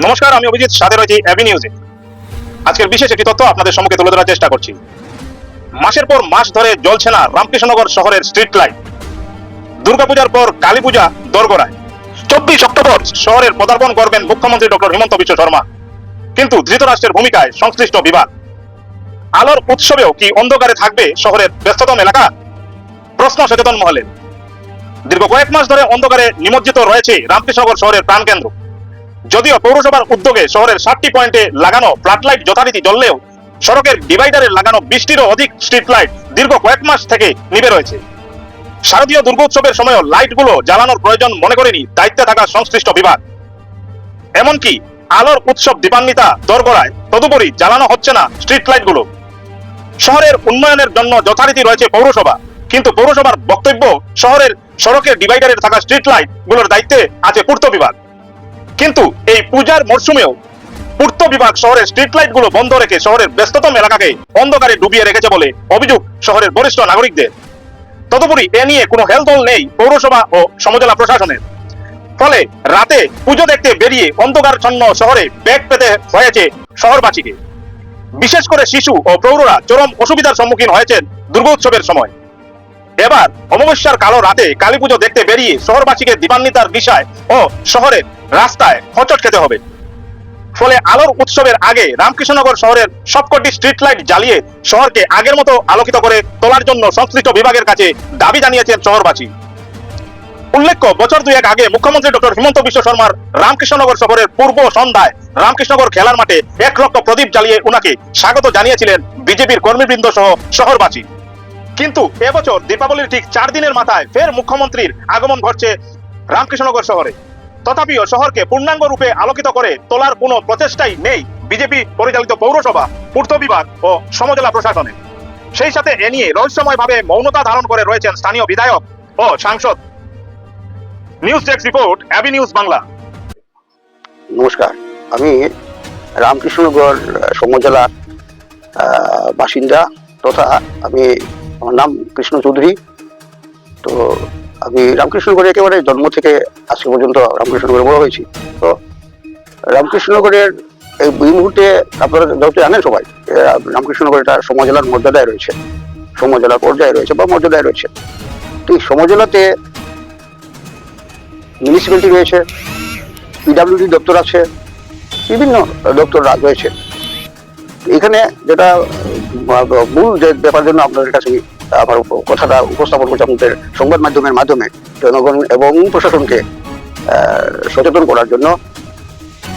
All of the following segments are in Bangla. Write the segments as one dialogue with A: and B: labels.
A: নমস্কার, আমি অভিজিৎ, সাথে রয়েছি অ্যাভি নিউজে আজকের বিশেষ একটি তথ্য আপনাদের সম্মুখে তুলে ধরার চেষ্টা করছি। মাসের পর মাস ধরে জ্বলছে না রামকৃষ্ণনগর শহরের স্ট্রিট লাইট দুর্গাপূজার পর কালী পূজা দরগড়ায়। চব্বিশ অক্টোবর শহরের পদার্পণ করবেন মুখ্যমন্ত্রী ডক্টর হিমন্ত বিশ্ব শর্মা। কিন্তু ধৃতরাষ্ট্রের ভূমিকায় সংশ্লিষ্ট বিভাগ আলোর উৎসবেও কি অন্ধকারে থাকবে শহরের ব্যস্ততম এলাকা? প্রশ্ন সচেতন মহলের। দীর্ঘ কয়েক মাস ধরে অন্ধকারে নিমজ্জিত রয়েছে রামকৃষ্ণনগর শহরের প্রাণকেন্দ্র। যদিও পৌরসভার উদ্যোগে শহরের ষাটটি পয়েন্টে লাগানো ফ্লাড লাইট যথারীতি জ্বললেও সড়কের ডিভাইডারে লাগানো বৃষ্টিরও অধিক স্ট্রিট লাইট দীর্ঘ কয়েক মাস থেকে নিভে রয়েছে। শারদীয় দুর্গোৎসবের সময়ও লাইটগুলো জ্বালানোর প্রয়োজন মনে করেনি দায়িত্বে থাকা সংশ্লিষ্ট বিভাগ। এমনকি আলোর উৎসব দীপান্বিতা দরগড়ায় তদুপরি জ্বালানো হচ্ছে না স্ট্রিট লাইটগুলো। শহরের উন্নয়নের জন্য যথারীতি রয়েছে পৌরসভা, কিন্তু পৌরসভার বক্তব্য শহরের সড়কের ডিভাইডারে থাকা স্ট্রিট লাইটগুলোর দায়িত্বে আছে পূর্ত বিভাগ। কিন্তু এই পূজার মরশুমেও পূর্ত বিভাগ শহরের স্ট্রিট লাইটগুলো বন্ধ রেখে শহরের ব্যস্ততম এলাকাকে অন্ধকারে ডুবিয়ে রেখেছে বলে অভিযোগ শহরের বরিষ্ঠ নাগরিকদের। তদুপরি এ নিয়ে কোনো হেলদোল নেই পৌরসভা ও সমজেলা প্রশাসনের। ফলে রাতে পুজো দেখতে বেরিয়ে অন্ধকার অন্ধকারচ্ছন্ন শহরে ব্যাগ পেতে হয়েছে শহরবাসীকে। বিশেষ করে শিশু ও প্রৌঢ়রা চরম অসুবিধার সম্মুখীন হয়েছেন দুর্গোৎসবের সময়। এবার অমাবস্যার কালো রাতে কালী পুজো দেখতে বেরিয়ে শহরবাসীকে দীপান্বিতার বিষয় ও শহরের রাস্তায় হচট খেতে হবে। ফলে আলোর উৎসবের আগে রামকৃষ্ণনগর শহরের সবকটি স্ট্রিট লাইট জ্বালিয়ে শহরকে আগের মতো আলোকিত করে তোলার জন্য সংশ্লিষ্ট বিভাগের কাছে দাবি জানিয়েছেন শহরবাসী। উল্লেখ্য, বছর দুয়েক আগে মুখ্যমন্ত্রী ডক্টর হিমন্ত বিশ্ব শর্মার রামকৃষ্ণনগর শহরের পূর্ব সন্ধ্যায় রামকৃষ্ণনগর খেলার মাঠে এক লক্ষ প্রদীপ জ্বালিয়ে উনাকে স্বাগত জানিয়েছিলেন বিজেপির কর্মীবৃন্দ সহ শহরবাসী। কিন্তু এবছর দীপাবলির ঠিক চার দিনের মাথায় ফের মুখ্যমন্ত্রীর আগমন ঘটছে রামকৃষ্ণনগর শহরে। তথাপিও শহরকে পূর্ণাঙ্গ রূপে আলোকিত করে তোলার কোনো প্রচেষ্টাই নেই বিজেপি পরিচালিত পৌরসভা, পূর্ত বিভাগ ও সমজেলা প্রশাসনে সেই সাথে এ নিয়ে রহস্যময়ভাবে মৌনতা ধারণ করে রয়েছেন স্থানীয় বিধায়ক ও সাংসদ। News desk report ABP news Bangla.
B: নমস্কার। আমি রামকৃষ্ণনগর সমজেলার বাসিন্দা তথা আমি আমার নাম কৃষ্ণ চৌধুরী। তো আমি রামকৃষ্ণনগরে একেবারে জন্ম থেকে আজকে পর্যন্ত রামকৃষ্ণনগরে বড় হয়েছি। তো রামকৃষ্ণনগরের এই এই মুহূর্তে আপনারা যত জানেন সবাই রামকৃষ্ণনগর এটা সমজেলার মর্যাদায় রয়েছে। সমজেলার পর্যায়ে রয়েছে বা মর্যাদায় রয়েছে। তো এই সমজেলাতে মিউনিসিপ্যালিটি রয়েছে পিডাব্লিউডি দপ্তর আছে, বিভিন্ন দপ্তর রা- রয়েছে। এখানে যেটা মূল যে ব্যাপার জন্য আপনাদের কাছে আমার কথাটা উপস্থাপন করছি আপনাদের সংবাদ মাধ্যমের মাধ্যমে, জনগণ এবং প্রশাসনকে সচেতন করার জন্য।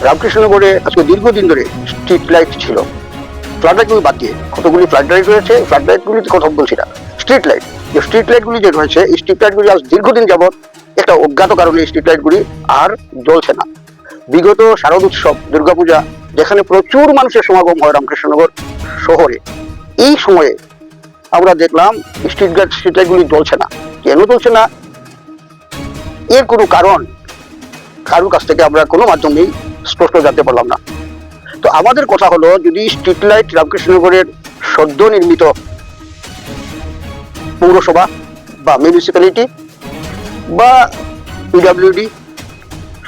B: রামকৃষ্ণনগরে আজকে দীর্ঘদিন ধরে স্ট্রিট লাইট ছিল। ফ্লাড লাইটগুলি বাদ দিয়ে কতগুলি ফ্লাড লাইট রয়েছে ফ্লাড লাইটগুলি কথা বলছি না। স্ট্রিট লাইট যে স্ট্রিট লাইটগুলি যে রয়েছে, এই স্ট্রিট লাইটগুলি আজ দীর্ঘদিন যাবৎ একটা অজ্ঞাত কারণে স্ট্রিট লাইটগুলি আর জ্বলছে না। বিগত শারদ উৎসব, দুর্গাপূজা যেখানে প্রচুর মানুষের সমাগম হয় রামকৃষ্ণনগর শহরে। এই সময়ে আমরা দেখলাম স্ট্রিট লাইট স্ট্রিট লাইটগুলি জ্বলছে না। কেন জ্বলছে না? এর কোনো কারণ কারোর কাছ থেকে আমরা কোনো মাধ্যমেই স্পষ্ট জানতে পারলাম না। তো আমাদের কথা হলো, যদি স্ট্রিট লাইট রামকৃষ্ণনগরের সদ্য নির্মিত পৌরসভা বা মিউনিসিপ্যালিটি বা পিডাব্লিউডি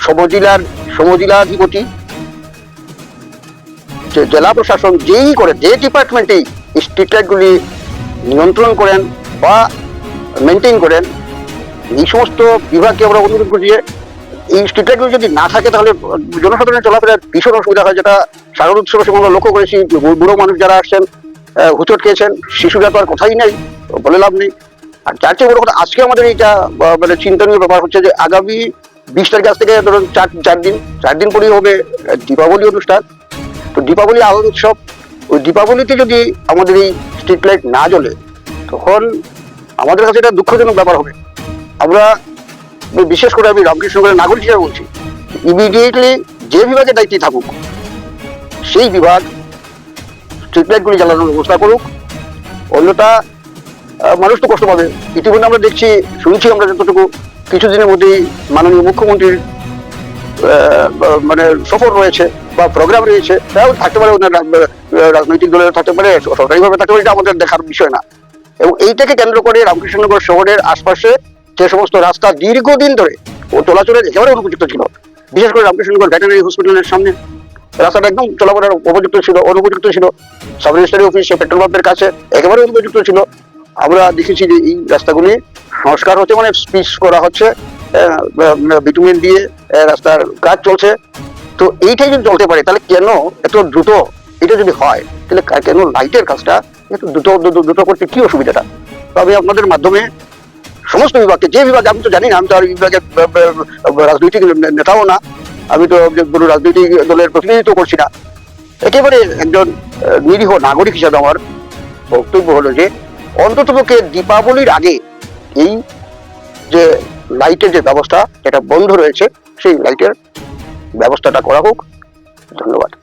B: সমজেলার সমজেলাধিপতি যে জেলা প্রশাসন যেই করে যে ডিপার্টমেন্টেই স্ট্রিট লাইটগুলি নিয়ন্ত্রণ করেন বা মেনটেন করেন, এই সমস্ত বিভাগকে আমরা অনুরোধ করি যে এই স্ট্রিট লাইটগুলো যদি না থাকে তাহলে জনসাধারণের চলাফেরার ভীষণ অসুবিধা হয়, যেটা শারদ উৎসবের সময় আমরা লক্ষ্য করেছি বুড়ো মানুষ যারা আসছেন হুচট খেয়েছেন, শিশুরা তো আর কথাই নেই, বলে লাভ নেই। আর যার চেয়ে বড় কথা, আজকে আমাদের এইটা মানে চিন্তনীয় ব্যাপার হচ্ছে যে আগামী বিশ তারিখ আজ থেকে ধরুন চার চার দিন চার দিন পরেই হবে দীপাবলি অনুষ্ঠান। দীপাবলি আলোর উৎসব, ওই দীপাবলিতে যদি আমাদের এই স্ট্রিট লাইট না জ্বলে, তখন আমাদের কাছে এটা দুঃখজনক ব্যাপার হবে। আমরা বিশেষ করে আমি রামকৃষ্ণগরের নাগরিক হিসেবে বলছি ইমিডিয়েটলি যে বিভাগে দায়িত্বে থাকুক, সেই বিভাগ স্ট্রিট লাইটগুলি জ্বালানোর ব্যবস্থা করুক। অন্যটা মানুষ তো কষ্ট পাবে। ইতিমধ্যে আমরা দেখছি, শুনছি আমরা যতটুকু, কিছুদিনের মধ্যেই মাননীয় মুখ্যমন্ত্রীর মানে সফর রয়েছে। বা প্রোগ্রাম রয়েছে, তাও থাকতে পারে রাজনৈতিক দলের থাকতে পারে, সরকারিভাবে থাকতে পারে, এটা আমাদের দেখার বিষয় না। এবং এইটাকে কেন্দ্র করে রামকৃষ্ণনগর শহরের আশপাশে যে সমস্ত রাস্তা দীর্ঘদিন ধরে ও চলাচলের একেবারে অনুপযুক্ত ছিল, বিশেষ করে রামকৃষ্ণনগর ভেটেনারি হসপিটালের সামনে, রাস্তাটা একদম চলাফেরার উপযুক্ত ছিল, অনুপযুক্ত ছিল সাব রেজিস্ট্রারি অফিস পেট্রোল পাম্পের কাছে একেবারে অনুপযুক্ত ছিল। আমরা দেখেছি যে এই রাস্তাগুলি সংস্কার হচ্ছে মানে স্পিচ করা হচ্ছে ভিটামিন দিয়ে রাস্তার কাজ চলছে। তো এইটাই যদি চলতে পারে, তাহলে কেন এত দ্রুত এটা যদি হয়, তাহলে কেন লাইটের কাজটা এত দ্রুত, দ্রুত- করতে কি অসুবিধাটা? তো আমি আপনাদের মাধ্যমে সমস্ত বিভাগকে, যে বিভাগ আমি তো জানি না, আমি তো আর বিভাগের রাজনৈতিক নেতাও না, আমি তো কোনো রাজনৈতিক দলের প্রতিনিধিত্ব করছি না। একেবারে একজন নিরীহ নাগরিক হিসাবে আমার বক্তব্য হলো যে অন্ততপক্ষে দীপাবলির আগে এই যে লাইটের যে ব্যবস্থা এটা বন্ধ রয়েছে, সেই লাইটের ব্যবস্থাটা করা হোক। ধন্যবাদ।